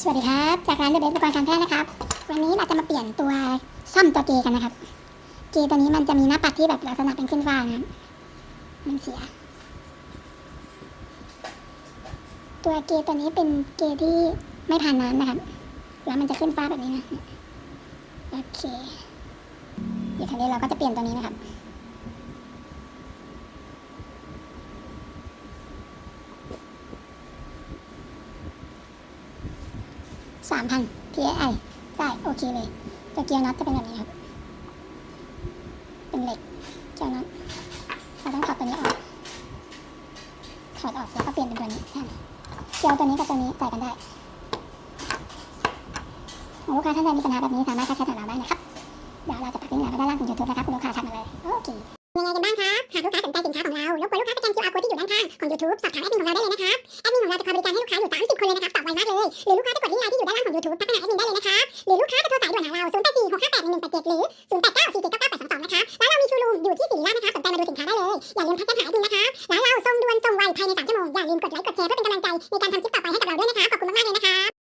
สวัสดีครับ จากร้านเดอะเบสอุปกรณ์การแพทย์นะครับ วันนี้เราจะมาเปลี่ยนตัวซ่อมตัวเกกันนะครับ เกตัวนี้มันจะมีหน้าปัดที่แบบลักษณะเป็นขึ้นฟ้านะมันเสีย ตัวเกตัวนี้เป็นเกที่ไม่ผ่านน้ำนะครับ แล้วมันจะขึ้นฟ้าแบบนี้นะ โอเค เดี๋ยวคราวนี้เราก็จะเปลี่ยนตัวนี้นะครับ สามพัน PSI ได้โอเคเลยตัวเกียร์น็อตจะเป็นแบบนี้ครับ เป็นเหล็กเกียร์น็อตเราต้องถอดตัวนี้ออกถอดออกแล้วก็เปลี่ยนเป็นตัวนี้แทนเกียร์ตัวนี้กับตัวนี้ใส่กันได้ลูกค้าท่านใดมีปัญหาแบบนี้สามารถทักแชทถามเราได้นะครับ เดี๋ยวเราจะปักลิงก์ไว้ด้านล่างของ YouTube นะครับคุณลูกค้าทักมาเลยโอเคยังไงกันบ้างครับหากลูกค้าสนใจสินค้าของเรารบกวนลูกค้าสแกน QR code ที่อยู่ด้านข้างของ YouTube สอบถามแอดมินของเราได้เลยนะครับแอดมินของเราจะคอยบริการให้ลูกค้าอยู่ 30 คนเลยนะครับตอบไวมากเลยหรือลูกค้าจะกดลิงก์ไลน์ที่ อยู่านางของ YouTube ทักหาแอดมินได้เลยนะคะ หรือลูกค้าจะโทรสายด่วนหาเรา 0 8 4 6 5 8 1 1 8 7 หรือ 0 8 9 4 7 9 9 8 2 2 นะครับร้านเรามีชูรูมอยู่ที่สีราชนะคะสนใจมาดูสินค้าได้เลย อย่าลืมทักแชทหาแอดมินนะครับร้านเราส่งด่วนส่งไวภายใน3ชั่วโมง อย่าลืมกดไลค์กดแชร์เพื่อเป็นกำลังใจในการทำคลิปต่อไปให้กับเราด้วยนะคะ ขอบคุณมากๆเลยนะคะ